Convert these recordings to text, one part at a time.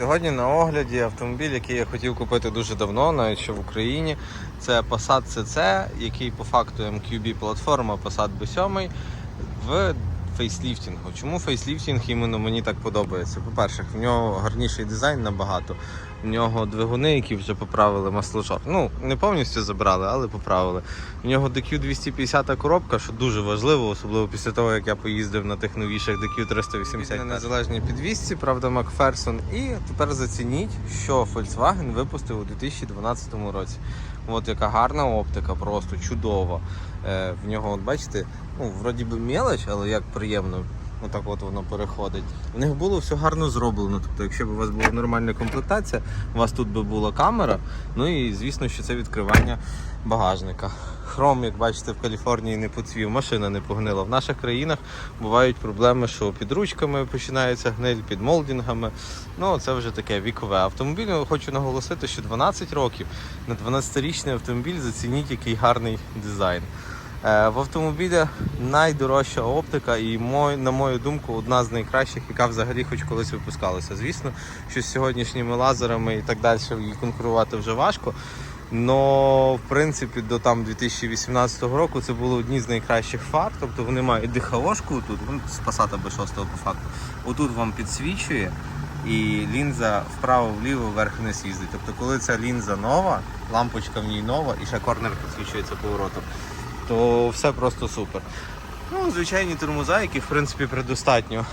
Сьогодні на огляді автомобіль, який я хотів купити дуже давно, навіть ще в Україні. Це Passat CC, який по факту MQB платформа Passat B7 в фейсліфтінгу. Чому фейсліфтінг іменно мені так подобається? По-перше, в нього гарніший дизайн набагато. В нього двигуни, які вже поправили масложор. Ну, не повністю забрали, але поправили. В нього DQ 250 коробка, що дуже важливо, особливо після того, як я поїздив на тих новіших DQ 380 на незалежній підвісці, правда, Макферсон. І тепер зацініть, що Volkswagen випустив у 2012 році. От яка гарна оптика, просто чудова. Е, в нього, от бачите, ну, вроді би мелоч, але як приємно. Отак от воно переходить. У них було все гарно зроблено. Тобто, якщо б у вас була нормальна комплектація, у вас тут би була камера, ну і звісно, що це відкривання багажника. Хром, як бачите, в Каліфорнії не поцвів, машина не погнила. В наших країнах бувають проблеми, що під ручками починається гниль, під молдингами. Ну, це вже таке вікове автомобіль. Хочу наголосити, що 12 років на 12-річний автомобіль зацініть, який гарний дизайн. Е, В автомобілі найдорожча оптика і, на мою думку, одна з найкращих, яка взагалі хоч колись випускалася. Звісно, що з сьогоднішніми лазерами і так далі конкурувати вже важко. Но в принципі до там 2018 року це були одні з найкращих фар. Тобто вони мають дихаошку тут, ну, з Passat B6 по факту. Отут вам підсвічує і лінза вправо-вліво вверх-вниз їздить. Тобто, коли ця лінза нова, лампочка в ній нова і ще корнер підсвічується поворотом, то все просто супер. Ну, звичайні які в принципі предостатньо.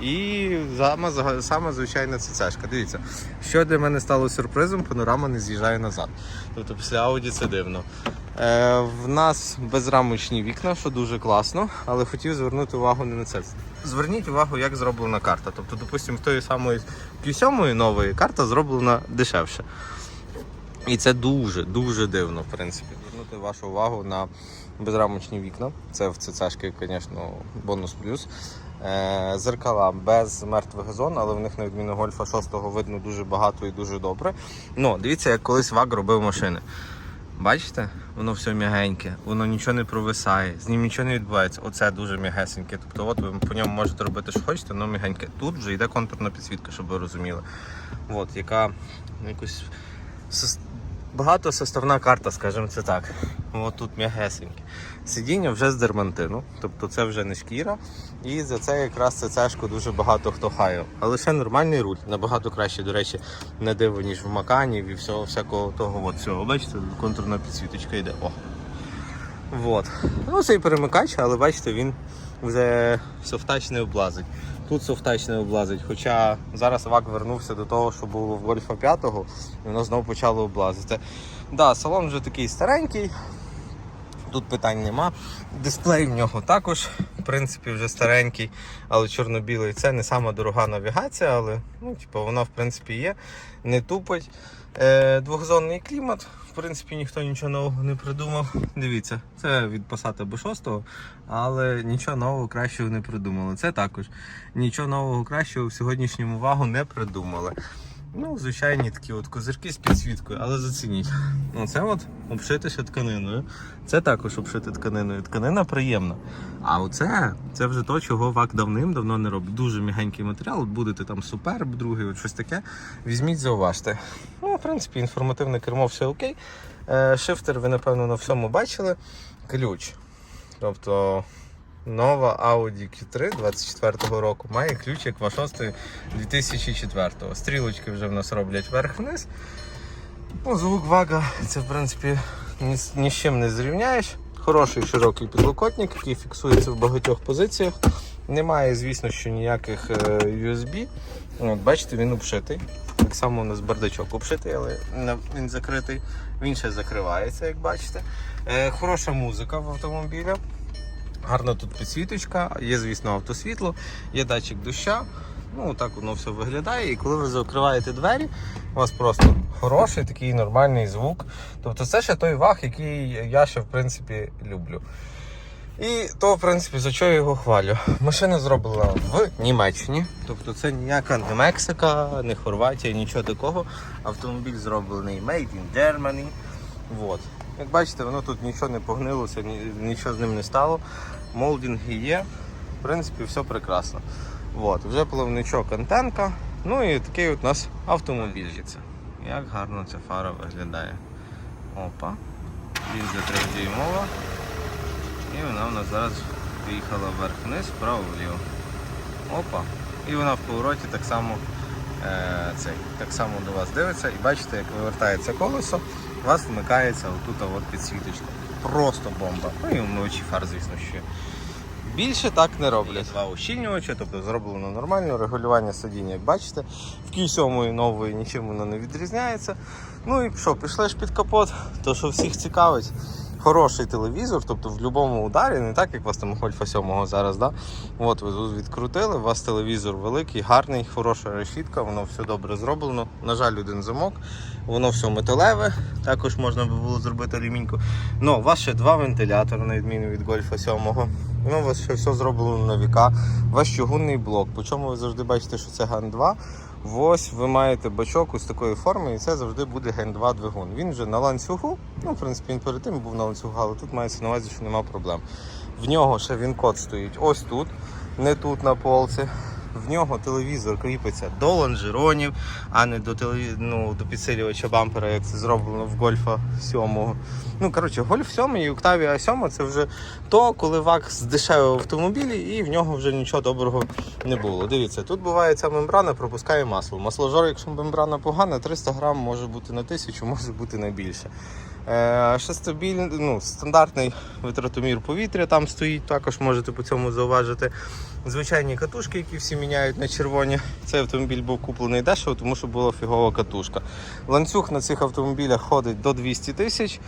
І саме, саме звичайна цецешка. Дивіться, що для мене стало сюрпризом, панорама не з'їжджає назад. Тобто після Audi це дивно. Е, в нас безрамочні вікна, що дуже класно, але хотів звернути увагу не на це. Зверніть увагу, як зроблена карта. Тобто, допустимо, в тої самої Q7 нової карта зроблена дешевше. І це дуже, дуже дивно, в принципі. Звернути вашу увагу на безрамочні вікна. Це в ЦЦшки, звісно, бонус плюс. Е, Зеркала без мертвих зон, але в них на відміну гольфа 6 видно дуже багато і дуже добре. Ну, дивіться, як колись ВАК робив машини. Бачите, воно все м'ягеньке, воно нічого не провисає, з ним нічого не відбувається. Оце дуже м'ягесеньке. Тобто, от ви по ньому можете робити, що хочете, воно м'ягеньке. Тут вже йде контурна підсвітка, щоб ви розуміли. От, яка якось багатосоставна карта, скажімо це так. От тут м'ягесеньке. Сидіння вже з дермантину, тобто це вже не шкіра. І за це якраз це цешку дуже багато хто хаяв. А лише нормальний руль, набагато краще, до речі, не диво, ніж в Макані і всього всякого того. От всього. Бачите, контурна підсвіточка йде. О. Вот. Ну, цей перемикач, але бачите, він вже софтач не облазить. Тут софтач не облазить. Хоча зараз ВАК вернувся до того, що було в Гольфа 5, і воно знову почало облазити. Да, салон вже такий старенький. Тут питань нема. Дисплей в нього також, в принципі, вже старенький, але чорно-білий. Це не сама дорога навігація, але ну, типу, вона в принципі є, не тупить. Е, двохзонний клімат. В принципі, ніхто нічого нового не придумав. Дивіться, це від Passat B6, але нічого нового кращого не придумали. Це також нічого нового кращого в сьогоднішньому вагу не придумали. Ну, звичайні такі от козирки з підсвіткою, але зацініть. Ну, це от обшите ще тканиною. Це також обшите тканиною. Тканина приємна. А оце це вже то, чого ВАК давним-давно не робить. Дуже м'ягенький матеріал. Будете там суперб, другий, от щось таке. Візьміть, зауважте. Ну, в принципі, інформативне кермо, все окей. Е, шифтер ви, напевно, на всьому бачили. Ключ. Тобто. Нова Audi Q3 24-го року має ключ як V6 2004-го. Стрілочки вже в нас роблять вверх-вниз. Ну, звук вага, це в принципі ні, ні з чим не зрівняєш. Хороший широкий підлокотник, який фіксується в багатьох позиціях. Немає, звісно, що ніяких е, USB. От, бачите, він обшитий. Так само у нас бардачок обшитий, але він закритий. Він ще закривається, як бачите. Е, хороша музика в автомобілі. Гарна тут підсвіточка, є, звісно, автосвітло, є датчик доща. Ну, так воно все виглядає. І коли ви закриваєте двері, у вас просто хороший такий нормальний звук. Тобто це ще той ваг, який я ще в принципі люблю. І то, в принципі, за що я його хвалю. Машина зроблена в Німеччині. Тобто це ніяка не Мексика, не Хорватія, нічого такого. Автомобіль зроблений Made in Germany. Вот. Як бачите, воно тут нічого не погнилося, нічого з ним не стало. Молдинги є. В принципі, все прекрасно. Вот. Вже плавничок антенка. Ну і такий от у нас автомобіль. Як гарно ця фара виглядає. Опа. 3 дюймова. І вона в нас зараз поїхала вверх-вниз, вправо-вліво. Опа. І вона в повороті так само, е, цей, так само до вас дивиться. І бачите, як вивертається колесо, у вас вмикається отут от підсвіточка. Просто бомба. Ну і вночі фар, звісно, ще. Більше так не роблять. Два ущільнювача, тобто зроблено нормально, регулювання сидіння, як бачите. В Q7 нової нічим воно не відрізняється. Ну і що, пішли ж під капот, то що всіх цікавить. Хороший телевізор, тобто в будь-якому ударі, не так, як у вас там Гольфа 7 зараз, да? От ви відкрутили, у вас телевізор великий, гарний, хороша решітка, воно все добре зроблено. На жаль, один замок, воно все металеве, також можна би було зробити алюміньку. Ну, у вас ще два вентилятори, на відміну від Гольфа 7. Ну, у вас ще все зроблено на віка. Вас чугунний блок. Причому ви завжди бачите, що це Ган 2. Ось ви маєте бачок ось такої форми, і це завжди буде Ген 2 двигун. Він вже на ланцюгу. Ну, в принципі, він перед тим був на ланцюгу, але тут мається на увазі, що нема проблем. В нього ще він код стоїть ось тут, не тут на полці. В нього телевізор кріпиться до лонжеронів, а не до телеві... ну, до підсилювача бампера, як це зроблено в Гольфа 7. Ну, коротше, Гольф 7 і Octavia 7 це вже то, коли ВАК здешевив автомобілі і в нього вже нічого доброго не було. Дивіться, тут буває ця мембрана, пропускає масло. Масложор, якщо мембрана погана, 300 грам може бути на 1000, може бути на більше. Е, ну, стандартний витратомір повітря там стоїть, також можете по цьому зауважити. Звичайні катушки, які всі міняють на червоні. Цей автомобіль був куплений дешево, тому що була фігова катушка. Ланцюг на цих автомобілях ходить до 200 тисяч.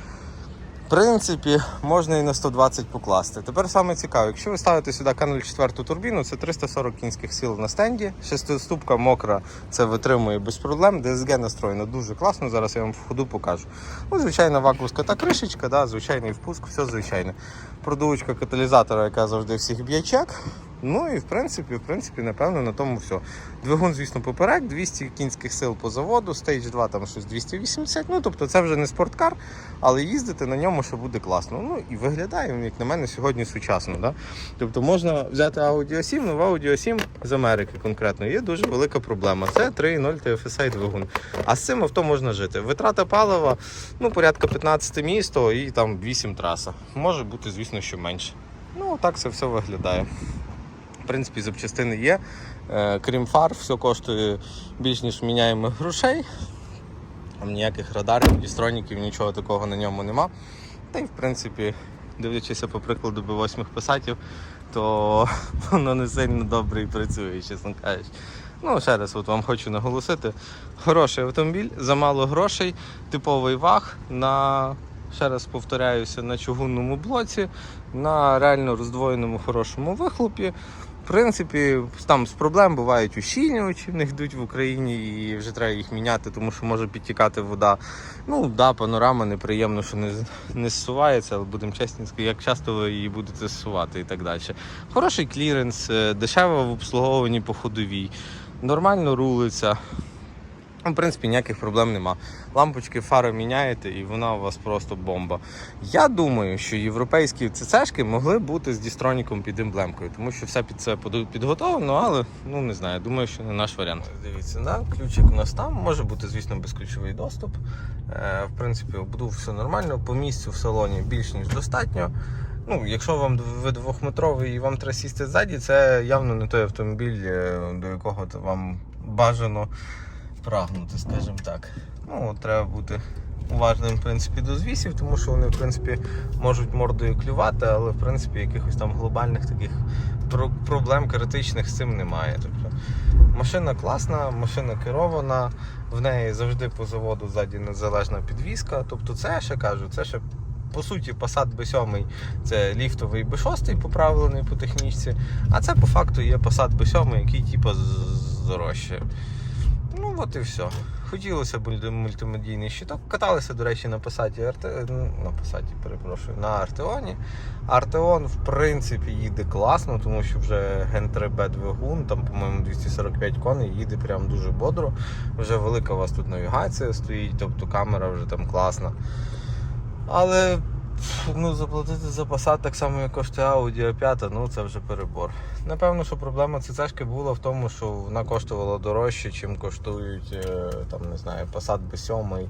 Принципі, можна і на 120 покласти. Тепер саме цікаве, якщо ви ставите сюди каналь 4 турбіну, це 340 кінських сил на стенді. Шестиступка мокра, це витримує без проблем. ДСГ настроєно дуже класно. Зараз я вам в ходу покажу. Ну, звичайна вакуумська та кришечка, да, звичайний впуск, все звичайне. Продувочка каталізатора, яка завжди всіх б'є чек. Ну і в принципі, в принципі, напевно, на тому все. Двигун, звісно, поперек, 200 кінських сил по заводу, Stage 2 там щось 280. Ну, тобто це вже не спорткар, але їздити на ньому ще буде класно. Ну і виглядає він, як на мене, сьогодні сучасно. Да? Тобто можна взяти Audi 7, але в Audi 7 з Америки конкретно є дуже велика проблема. Це 3.0 TFSI двигун. А з цим авто можна жити. Витрата палива ну, порядка 15 місто і там 8 траса. Може бути, звісно, що менше. Ну, так це все виглядає. В принципі, запчастини є. Е, Крім фар, все коштує більш ніж міняємо грошей. Ніяких радарів, дістроніків, нічого такого на ньому нема. Та й в принципі, дивлячися по прикладу B8 писатів, то воно не сильно добре і працює, чесно кажучи. Ну, ще раз от вам хочу наголосити. Хороший автомобіль, замало грошей, типовий ваг на, ще раз повторяюся, на чугунному блоці, на реально роздвоєному хорошому вихлопі. Принципі, там з проблем бувають ущільнювачі, в них йдуть в Україні і вже треба їх міняти, тому що може підтікати вода. Ну, да, панорама неприємно, що не, не зсувається, але будемо чесні, як часто ви її будете зсувати і так далі. Хороший кліренс, е, дешево в обслуговуванні по ходовій, нормально рулиться. Ну, В принципі, ніяких проблем нема. Лампочки, фари міняєте, і вона у вас просто бомба. Я думаю, що європейські ЦЦшки могли бути з дістроніком під емблемкою, тому що все під це підготовлено, але ну не знаю, думаю, що не наш варіант. Дивіться, да? ключик у нас там, може бути, звісно, безключовий доступ. Е, в принципі, обуду все нормально, по місцю в салоні більш ніж достатньо. Ну, якщо вам ви двохметровий і вам треба сісти ззаді, це явно не той автомобіль, е, до якого вам бажано прагнути, скажімо так. Ну, треба бути уважним в принципі, до звісів, тому що вони в принципі, можуть мордою клювати, але в принципі якихось там глобальних таких проблем критичних з цим немає. Тобто, машина класна, машина керована, в неї завжди по заводу ззаді незалежна підвізка. Тобто, це я ще кажу, це ще. По суті, Passat B7 це ліфтовий B6 поправлений по технічці, а це по факту є Passat B7, який типу з- дорожче. Ну от і все. Хотілося б мультимедійний щиток. Каталися, до речі, на Passat, Арте... на Passat, перепрошую, на Артеоні. Артеон, в принципі, їде класно, тому що вже Gen 3B двигун, там, по-моєму, 245 коней, їде прям дуже бодро. Вже велика у вас тут навігація стоїть, тобто камера вже там класна. Але Ну, заплатити за Passat так само, як коштує Audi A5, ну це вже перебор. Напевно, що проблема CC була в тому, що вона коштувала дорожче, чим коштують е, там, не знаю, Passat B7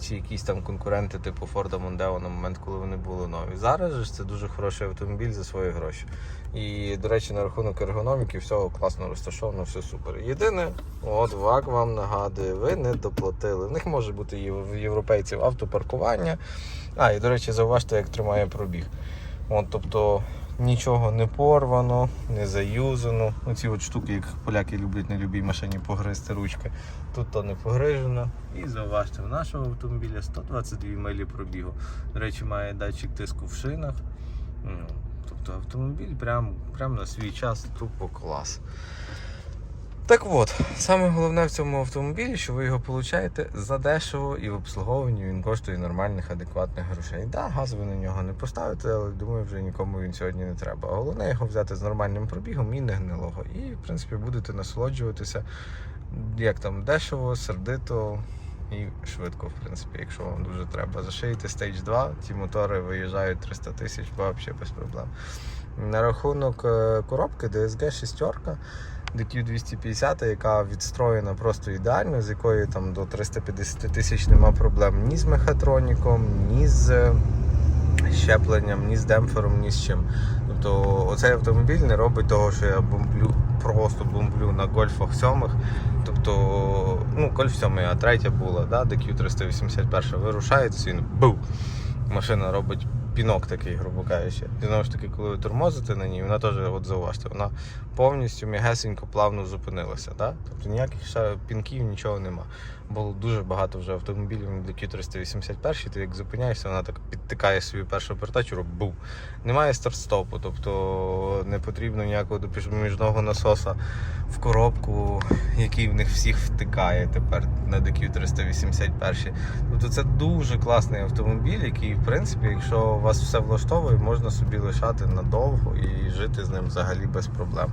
чи якісь там конкуренти типу Ford Mondeo на момент, коли вони були нові. Зараз же це дуже хороший автомобіль за свої гроші. І, до речі, на рахунок ергономіки, все класно розташовано, все супер. Єдине, от ВАК вам нагадує, ви не доплатили. В них може бути в європейців автопаркування. А, і до речі, зауважте, як тримає пробіг. От, тобто нічого не порвано, не заюзано. Оці от штуки, як поляки люблять на любій машині погризти ручки. Тут то не погрижено. І зауважте, в нашого автомобіля 122 милі пробігу. До речі, має датчик тиску в шинах. Ну, Тобто автомобіль прямо прям на свій час тупо клас. Так от, саме головне в цьому автомобілі, що ви його получаєте задешево і в обслуговуванні він коштує нормальних, адекватних грошей. Да, газ ви на нього не поставите, але думаю, вже нікому він сьогодні не треба. А Головне його взяти з нормальним пробігом і не гнилого. І, в принципі, будете насолоджуватися як там дешево, сердито і швидко, в принципі, якщо вам дуже треба. Зашиєте Stage 2, ті мотори виїжджають 300 тисяч, взагалі без проблем. На рахунок е, коробки DSG 6 DQ250, яка відстроєна просто ідеально, з якої там до 350 тисяч нема проблем ні з мехатроніком, ні з е, щепленням, ні з демпфером, ні з чим. Тобто оцей автомобіль не робить того, що я бомблю, просто бомблю на гольфах сьомих. Тобто, ну, гольф 7, а третя була, да, DQ381 вирушається, він бу! Машина робить пінок такий, грубо кажучи. І знову ж таки, коли ви тормозите на ній, вона теж, от зауважте, вона повністю м'ягесенько плавно зупинилася. Да? Тобто ніяких ще пінків, нічого нема. Було дуже багато вже автомобілів на DQ381, ти як зупиняєшся, вона так підтикає свою першу передачу, робить бу. Немає старт-стопу, тобто не потрібно ніякого допоміжного насоса в коробку, який в них всіх втикає тепер на DQ381. Тобто це дуже класний автомобіль, який, в принципі, якщо вас все влаштовує, можна собі лишати надовго і жити з ним взагалі без проблем.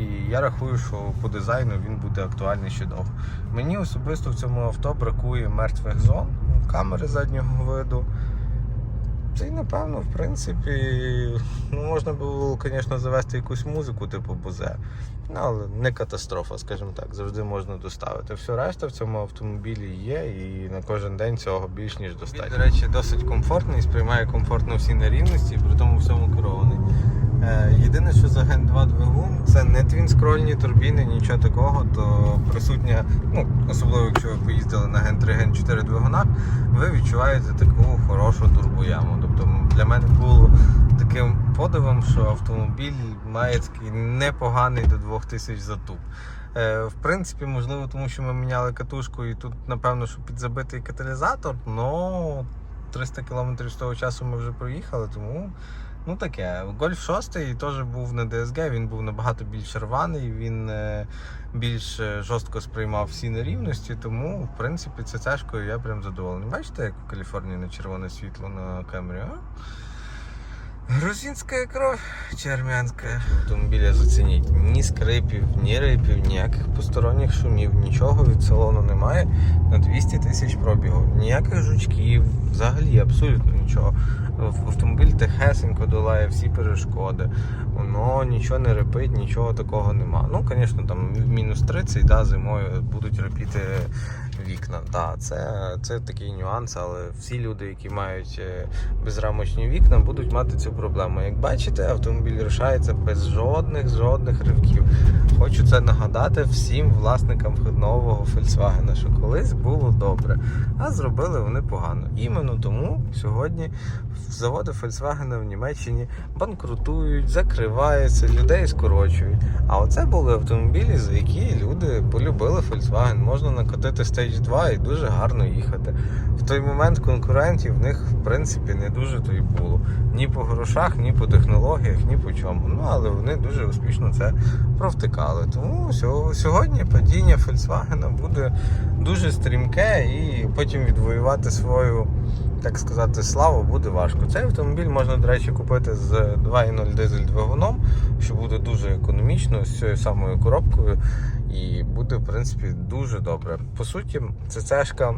І я рахую, що по дизайну він буде актуальний ще довго. Мені особисто в цьому авто бракує мертвих зон, камери заднього виду. Це й напевно, в принципі, ну, можна було, звісно, завести якусь музику, типу Бозе. Ну, але не катастрофа, скажімо так, завжди можна доставити. Все решта в цьому автомобілі є, і на кожен день цього більш ніж достатньо. Він, до речі, досить комфортний, сприймає комфортно всі нерівності, і при тому всьому керований. Е, Єдине, що за Gen 2 двигун, це не твінскрольні турбіни, нічого такого, то присутня, ну, особливо якщо ви поїздили на Gen 3, Gen 4 двигунах, ви відчуваєте таку хорошу турбояму. Тобто для мене було таким подивом, що автомобіль має такий непоганий до 2000 затуп. Е, В принципі, можливо, тому що ми міняли катушку і тут, напевно, що підзабитий каталізатор, але 300 км з того часу ми вже проїхали, тому ну таке. Гольф 6 теж був на DSG, він був набагато більш рваний, він е, більш е, жорстко сприймав всі нерівності, тому, в принципі, це цешкою я прям задоволений. Бачите, як в Каліфорнії на червоне світло на камері, а? Грузинська кров чи армянська? Автомобіля зацініть. Ні скрипів, ні рипів, ніяких посторонніх шумів, нічого від салону немає. На 200 тисяч пробігу. Ніяких жучків, взагалі абсолютно нічого. Автомобіль тихесенько долає всі перешкоди. Воно нічого не репить, нічого такого нема. Ну, звісно, там мінус 30 да, зимою будуть репіти вікна. Да, це, це такий нюанс, але всі люди, які мають е, безрамочні вікна, будуть мати цю проблему. Як бачите, автомобіль рушається без жодних жодних ривків. Хочу це нагадати всім власникам нового Volkswagen, що колись було добре, а зробили вони погано. Іменно тому сьогодні заводи Volkswagen в Німеччині банкрутують, закриваються, людей скорочують. А оце були автомобілі, за які люди полюбили Volkswagen. Можна накотити Stage 2 і дуже гарно їхати. В той момент конкурентів в них в принципі не дуже то й було. Ні по грошах, ні по технологіях, ні по чому. Ну але вони дуже успішно це провтикали. Тому сьогодні падіння Volkswagen буде дуже стрімке і потім відвоювати свою. Так сказати, славу буде важко. Цей автомобіль можна, до речі, купити з 2.0 дизель двигуном, що буде дуже економічно з цією самою коробкою, і буде, в принципі, дуже добре. По суті, це цешка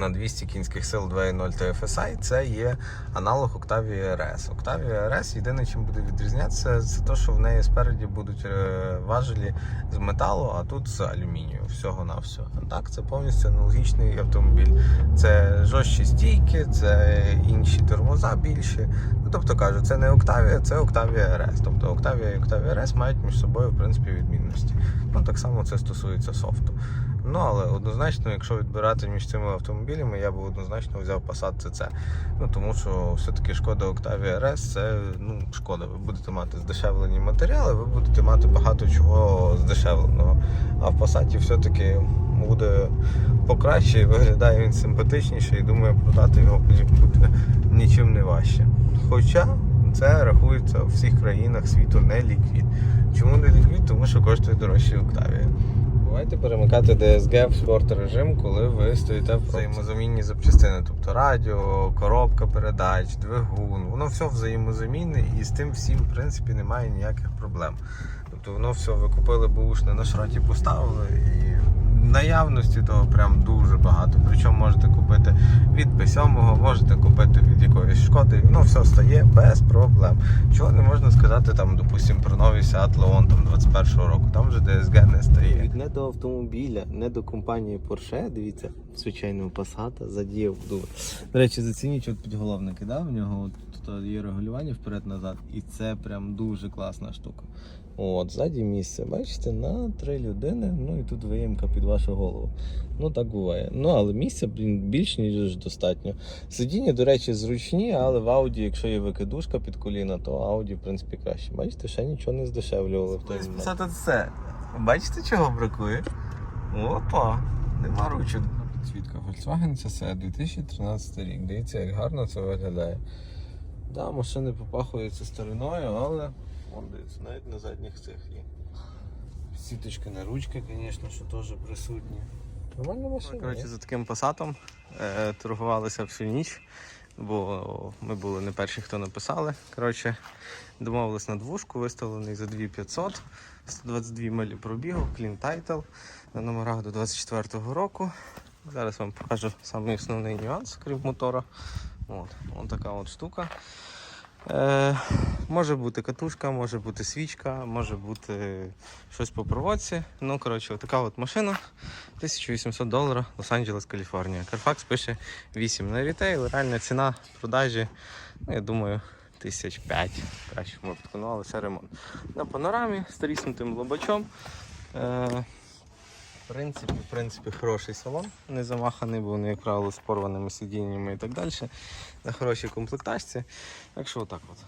на 200 кінських сил 2.0 TFSI це є аналог Octavia RS. Octavia RS єдине, чим буде відрізнятися, це те, що в неї спереді будуть е, важелі з металу, а тут з алюмінію. Всього на. А так, це повністю аналогічний автомобіль. Це жорстчі стійки, це інші тормоза більші. Ну, тобто кажу, це не Octavia, це Octavia RS. Тобто Octavia і Octavia RS мають між собою в принципі відмінності. Ну так само це стосується софту. Ну але однозначно, якщо відбирати між цими автомобілями, я б однозначно взяв Passat CC. Ну тому що все-таки шкода Octavia RS це ну шкода. Ви будете мати здешевлені матеріали, ви будете мати багато чого здешевленого. А в Passat все-таки буде покраще, виглядає він симпатичніше, і думаю, продати його буде нічим не важче. Хоча це рахується у всіх країнах світу не ліквід. Чому не ліквід? Тому що коштує дорожче Octavia. Бувайте перемикати DSG в спорт режим, коли ви стоїте в взаємозамінні запчастини, тобто радіо, коробка передач, двигун. Воно все взаємозамінне і з тим всім, в принципі, немає ніяких проблем. Тобто воно все ви купили бушне на шраті поставили і наявності того прям дуже багато. Причому можете купити від B7, можете купити від якоїсь шкоди, воно все стає без проблем. Чого не можна сказати там, допустим, про новий Seat Leon там 21-го року, там вже DSG не стає. Не до автомобіля, не до компанії Porsche, дивіться, звичайного Passat, задіяв. До речі, зацініть от підголовники, да? в нього от, тут є регулювання вперед-назад, і це прям дуже класна штука. От, ззаді місце, бачите, на три людини, ну і тут виїмка під вашу голову. Ну так буває. Ну але місця, блін, більш ніж достатньо. Сидіння, до речі, зручні, але в Audi, якщо є викидушка під коліна, то Audi, в принципі, краще. Бачите, ще нічого не здешевлювали в той момент. Писати це. Бачите, чого бракує? Опа, нема ручок. Підсвітка Volkswagen CC 2013 рік. Дивіться, як гарно це виглядає. Да, машини попахуються стариною, але вон дивіться, навіть на задніх цих є. Сіточка на ручки, звісно, що теж присутні. Нормальна машина. Коротше, за таким пасатом е, торгувалися всю ніч, бо ми були не перші, хто написали. Коротше, домовились на двушку, виставлений за 2500, 122 милі пробігу, клін тайтл на номерах до 24-го року. Зараз вам покажу самий основний нюанс, крім мотора. От, от така от штука. Е, може бути катушка, може бути свічка, може бути щось по проводці. Ну, коротше, така от машина. 1800 доларів Лос-Анджелес, Каліфорнія. Carfax пише 8 на рітейл. Реальна ціна продажі, ну, я думаю, 1005 в кращому випадку, ну, але все ремонт. На панорамі з тріснутим лобачом. Е, принципі, в принципі, хороший салон, не замаханий, бо вони, як правило, з порваними сидіннями і так далі. На хорошій комплектації. Так що отак от.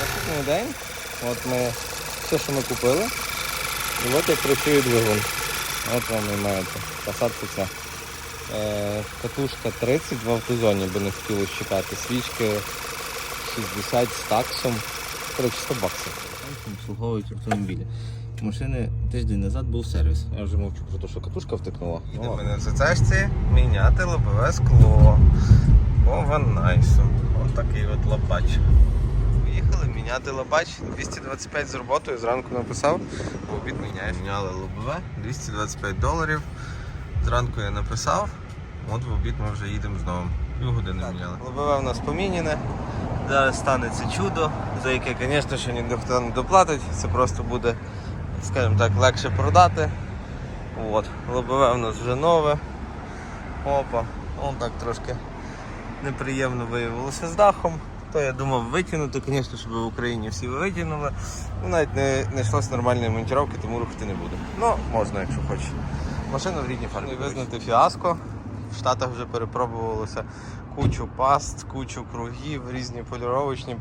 Наступний день. От ми все, що ми купили. І от як працює двигун. От вам і маєте. Посадку це. Е, катушка 30 в автозоні, бо не хотілося чекати. Свічки 60 з таксом. Коротше, 100 баксів. Обслуговують автомобілі. Машини тиждень назад був сервіс. Я вже мовчу про те, що катушка втекнула. Їдемо на ЦЦшці міняти лобове скло. По ваннайсу. Ось такий от лопач. Міняти лопач. 225 з роботою. Зранку написав, в обід міняєш. Міняли лобове, 225 доларів. Зранку я написав, от в обід ми вже їдемо знову. Півгодини міняли. Лобове в нас поміняне. Зараз станеться чудо, за яке, звісно, що ніхто не доплатить. Це просто буде, скажімо так, легше продати. От, лобове в нас вже нове. Опа, он так трошки неприємно виявилося з дахом. То я думав витягнути, звісно, щоб в Україні всі витягнули. Ну, навіть не, не йшлося нормальної монтировки, тому рухати не буду. Ну, можна, якщо хочеш. Машина в рідній фарбі. Визнати фіаско. В Штатах вже перепробувалося кучу паст, кучу кругів, різні поліровочні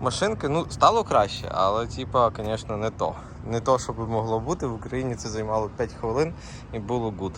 машинки, ну, стало краще, але, типа, звісно, не то. Не то, що би могло бути. В Україні це займало 5 хвилин і було гуд.